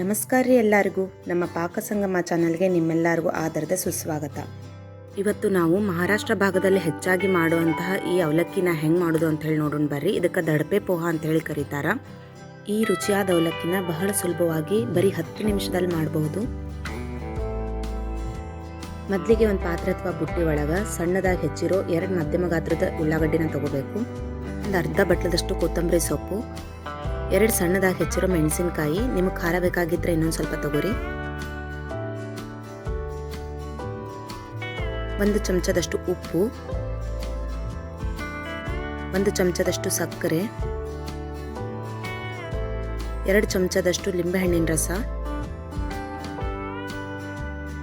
ನಮಸ್ಕಾರ ರೀ ಎಲ್ಲರಿಗೂ. ನಮ್ಮ ಪಾಕಸಂಗಮ ಚಾನಲ್ಗೆ ನಿಮ್ಮೆಲ್ಲರಿಗೂ ಆಧಾರದ ಸುಸ್ವಾಗತ. ಇವತ್ತು ನಾವು ಮಹಾರಾಷ್ಟ್ರ ಭಾಗದಲ್ಲಿ ಹೆಚ್ಚಾಗಿ ಮಾಡುವಂತಹ ಈ ಅವಲಕ್ಕಿನ ಹೆಂಗೆ ಮಾಡೋದು ಅಂತ ಹೇಳಿ ನೋಡೋಣ ಬರ್ರಿ. ಇದಕ್ಕೆ ದಡಪೆ ಪೋಹ ಅಂತ ಹೇಳಿ ಕರೀತಾರ. ಈ ರುಚಿಯಾದ ಅವಲಕ್ಕಿನ ಬಹಳ ಸುಲಭವಾಗಿ ಬರೀ ಹತ್ತು ನಿಮಿಷದಲ್ಲಿ ಮಾಡಬಹುದು. ಮೊದಲಿಗೆ ಒಂದು ಪಾತ್ರೆ ಅಥವಾ ಬುಟ್ಟಿ ಒಳಗೆ ಸಣ್ಣದಾಗಿ ಹೆಚ್ಚಿರೋ ಎರಡು ಮಧ್ಯಮ ಗಾತ್ರದ ಉಳ್ಳಾಗಡ್ಡಿನ ತಗೋಬೇಕು. ಒಂದು ಅರ್ಧ ಬಟ್ಲದಷ್ಟು ಕೊತ್ತಂಬರಿ ಸೊಪ್ಪು. ಎರಡು ಸಣ್ಣದಾಗಿ ಹೆಚ್ಚಿರೋ ಮೆಣಸಿನಕಾಯಿ. ನಿಮಗೆ ಖಾರ ಬೇಕಾಗಿದ್ರೆ ಇನ್ನೊಂದು ಸ್ವಲ್ಪ ತಗೋರಿ. ಒಂದು ಚಮಚದಷ್ಟು ಉಪ್ಪು. ಒಂದು ಚಮಚದಷ್ಟು ಸಕ್ಕರೆ. ಎರಡು ಚಮಚದಷ್ಟು ಲಿಂಬೆಹಣ್ಣಿನ ರಸ.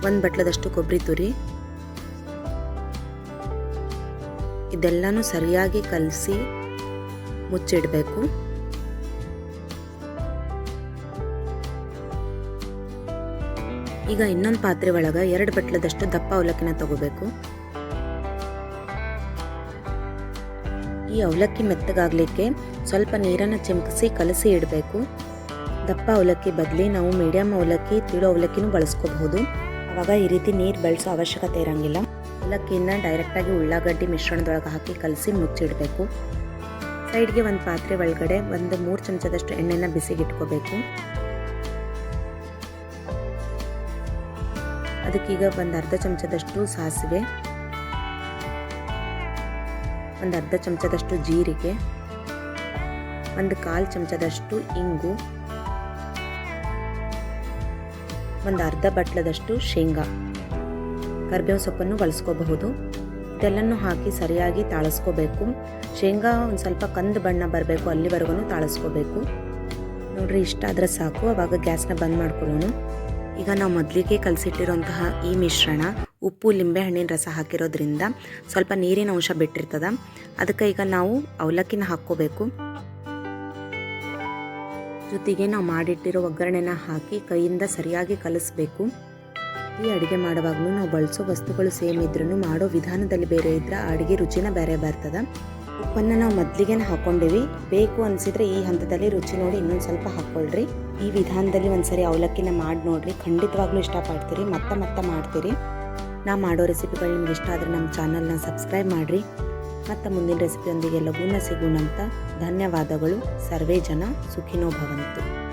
ಒಂದು ಬಟ್ಲದಷ್ಟು ಕೊಬ್ಬರಿ ತುರಿ. ಇದೆಲ್ಲನೂ ಸರಿಯಾಗಿ ಕಲಸಿ ಮುಚ್ಚಿಡಬೇಕು. ಈಗ ಇನ್ನೊಂದು ಪಾತ್ರೆ ಒಳಗೆ ಎರಡು ಬಟ್ಲದಷ್ಟು ದಪ್ಪ ಅವಲಕ್ಕಿನ ತಗೋಬೇಕು. ಈ ಅವಲಕ್ಕಿ ಮೆತ್ತಗಾಗಲಿಕ್ಕೆ ಸ್ವಲ್ಪ ನೀರನ್ನು ಚಿಮುಕಿಸಿ ಕಲಸಿ ಇಡಬೇಕು. ದಪ್ಪ ಅವಲಕ್ಕಿ ಬದಲಿ ನಾವು ಮೀಡಿಯಮ್ ಅವಲಕ್ಕಿ, ತಿಳು ಅವಲಕ್ಕಿನೂ ಬಳಸ್ಕೋಬಹುದು. ಆವಾಗ ಈ ರೀತಿ ನೀರು ಬಳಸೋ ಅವಶ್ಯಕತೆ ಇರೋಂಗಿಲ್ಲ. ಅವಲಕ್ಕಿನ ಡೈರೆಕ್ಟಾಗಿ ಉಳ್ಳಾಗಡ್ಡಿ ಮಿಶ್ರಣದೊಳಗೆ ಹಾಕಿ ಕಲಸಿ ಮುಚ್ಚಿಡಬೇಕು. ಸೈಡ್ಗೆ ಒಂದು ಪಾತ್ರೆ ಒಳಗಡೆ ಒಂದು ಮೂರು ಚಮಚದಷ್ಟು ಎಣ್ಣೆನ ಬಿಸಿಗೆ ಅದಕ್ಕೀಗ ಒಂದು ಅರ್ಧ ಚಮಚದಷ್ಟು ಸಾಸಿವೆ, ಒಂದು ಅರ್ಧ ಚಮಚದಷ್ಟು ಜೀರಿಗೆ, ಒಂದು ಕಾಲು ಚಮಚದಷ್ಟು ಇಂಗು, ಒಂದು ಅರ್ಧ ಬಟ್ಲದಷ್ಟು ಶೇಂಗಾ. ಕರ್ಬೇವು ಸೊಪ್ಪನ್ನು ಬಳಸ್ಕೋಬಹುದು. ಇದೆಲ್ಲನೂ ಹಾಕಿ ಸರಿಯಾಗಿ ತಾಳಿಸ್ಕೋಬೇಕು. ಶೇಂಗಾ ಒಂದು ಸ್ವಲ್ಪ ಕಂದು ಬಣ್ಣ ಬರಬೇಕು, ಅಲ್ಲಿವರೆಗೂ ತಾಳಿಸ್ಕೋಬೇಕು. ನೋಡ್ರಿ ಇಷ್ಟ ಆದರೆ ಸಾಕು. ಅವಾಗ ಗ್ಯಾಸ್ನ ಬಂದ್ ಮಾಡ್ಕೊಳ್ಳೋಣ. ಈಗ ನಾವು ಮೊದಲಿಗೆ ಕಲಸಿಟ್ಟಿರೋಂತಹ ಈ ಮಿಶ್ರಣ, ಉಪ್ಪು ಲಿಂಬೆಹಣ್ಣಿನ ರಸ ಹಾಕಿರೋದ್ರಿಂದ ಸ್ವಲ್ಪ ನೀರಿನ ಅಂಶ ಬಿಟ್ಟಿರ್ತದ. ಅದಕ್ಕೆ ಈಗ ನಾವು ಅವಲಕ್ಕಿನ ಹಾಕ್ಕೋಬೇಕು. ಜೊತೆಗೆ ನಾವು ಮಾಡಿಟ್ಟಿರೋ ಒಗ್ಗರಣೆನ ಹಾಕಿ ಕೈಯಿಂದ ಸರಿಯಾಗಿ ಕಲಿಸ್ಬೇಕು. ಈ ಅಡುಗೆ ಮಾಡುವಾಗಲೂ ನಾವು ಬಳಸೋ ವಸ್ತುಗಳು ಸೇಮ್ ಇದ್ರೂ ಮಾಡೋ ವಿಧಾನದಲ್ಲಿ ಬೇರೆ ಇದ್ರೆ ಆ ಅಡುಗೆ ರುಚಿನ ಬೇರೆ ಬರ್ತದ. ಉಪ್ಪನ್ನು ನಾವು ಮೊದಲಿಗೆ ಹಾಕ್ಕೊಂಡಿವಿ ಬೇಕು ಅನ್ಸಿದ್ರೆ ಈ ಹಂತದಲ್ಲಿ ರುಚಿ ನೋಡಿ ಇನ್ನೊಂದು ಸ್ವಲ್ಪ ಹಾಕ್ಕೊಳ್ರಿ ಈ ವಿಧಾನದಲ್ಲಿ ಒಂದ್ಸರಿ ಅವಲಕ್ಕಿನ ಮಾಡಿ ನೋಡ್ರಿ. ಖಂಡಿತವಾಗ್ಲೂ ಇಷ್ಟಪಡ್ತೀರಿ. ಮತ್ತೆ ಮತ್ತೆ ಮಾಡ್ತೀರಿ. ನಾ ಮಾಡೋ ರೆಸಿಪಿಗಳು ನಿಮ್ಗೆ ಇಷ್ಟ ಆದರೆ ನಮ್ಮ ಚಾನಲ್ನ ಸಬ್ಸ್ಕ್ರೈಬ್ ಮಾಡಿರಿ. ಮತ್ತು ಮುಂದಿನ ರೆಸಿಪಿಯೊಂದಿಗೆ ಲಘುನ ಸಿಗೋಣಂತ ಧನ್ಯವಾದಗಳು. ಸರ್ವೇ ಜನ ಸುಖಿನೋ ಭವಂತು.